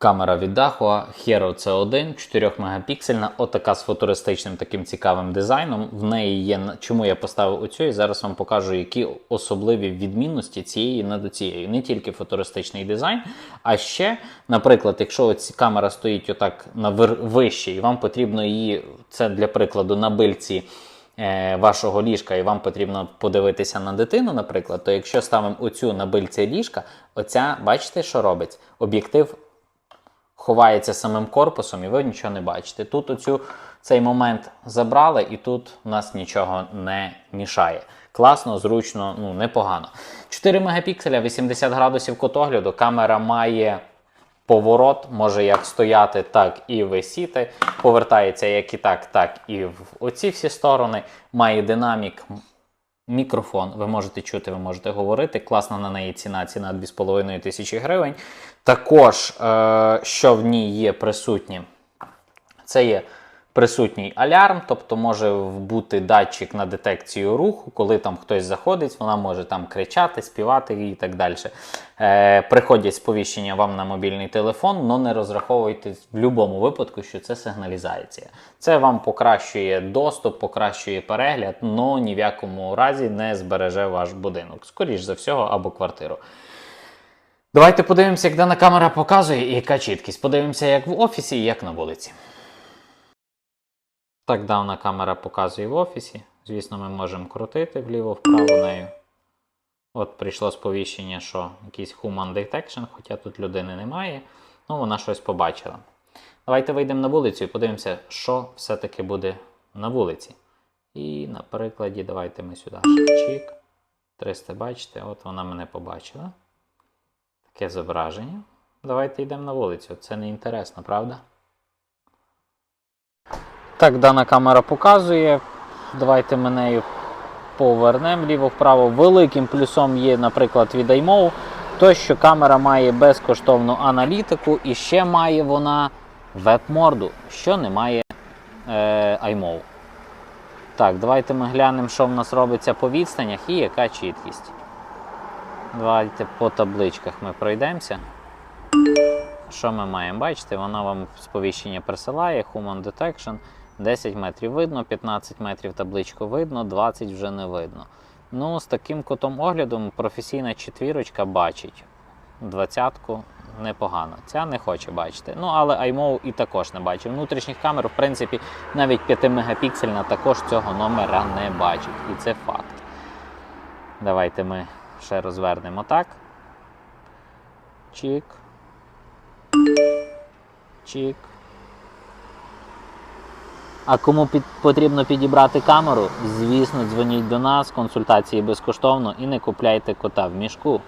Камера від Dahua Hero C1 4 мегапіксельна, отака з футуристичним таким цікавим дизайном. В неї є чому я поставив оцю, і зараз вам покажу, які особливі відмінності цієї над до цієї. Не тільки футуристичний дизайн, а ще, наприклад, якщо ось камера стоїть отак на вище, і вам потрібно її, це для прикладу, на бильці е, вашого ліжка, і вам потрібно подивитися на дитину, наприклад, то якщо ставимо оцю на бильці ліжка, оця, бачите, що робить? Об'єктив ховається самим корпусом, і ви нічого не бачите. Тут оцю, цей момент забрали, і тут у нас нічого не мішає. Класно, зручно, ну непогано. 4 мегапікселя, 80 градусів кутогляду. Камера має поворот, може як стояти, так і висіти. Повертається як і так, так і в оці всі сторони. Має динамік, мікрофон. Ви можете чути, ви можете говорити. Класна на неї ціна, ціна 2,5 тисячі гривень. Також, е, що в ній є присутнє, це є присутній алярм, тобто може бути датчик на детекцію руху, коли там хтось заходить, вона може там кричати, співати і так далі. Е, приходять сповіщення вам на мобільний телефон, але не розраховуйте в будь-якому випадку, що це сигналізація. Це вам покращує доступ, покращує перегляд, але ні в якому разі не збереже ваш будинок. Скоріш за всього, або квартиру. Давайте подивимося, як дана камера показує і яка чіткість. Подивимося, як в офісі і як на вулиці. Так дана камера показує в офісі. Звісно, ми можемо крутити вліво-вправо нею. От прийшло сповіщення, що якийсь Human Detection, хоча тут людини немає. Ну, вона щось побачила. Давайте вийдемо на вулицю і подивимося, що все-таки буде на вулиці. І на прикладі, давайте ми сюди чик. 300, бачите, от вона мене побачила. Таке зображення. Давайте йдемо на вулицю. Це не інтересно, правда? Так, дана камера показує. Давайте ми нею повернемо ліво-вправо. Великим плюсом є, наприклад, від iMov, то, що камера має безкоштовну аналітику і ще має вона веб-морду, що не має е, iMov. Так, давайте ми глянемо, що в нас робиться по відстанях і яка чіткість. Давайте по табличках ми пройдемося. Що ми маємо? Бачите, вона вам сповіщення присилає, Human Detection. 10 метрів видно, 15 метрів табличку видно, 20 вже не видно. Ну, з таким кутом огляду професійна четвірочка бачить. Двадцятку непогано. Ця не хоче бачити. Ну, але iMov і також не бачить. Внутрішніх камер, в принципі, навіть 5 мегапіксельна також цього номера не бачить. І це факт. Давайте ми ще розвернемо так. Чик. Чик. А кому під, потрібно підібрати камеру, звісно, дзвоніть до нас, консультації безкоштовно і не купляйте кота в мішку.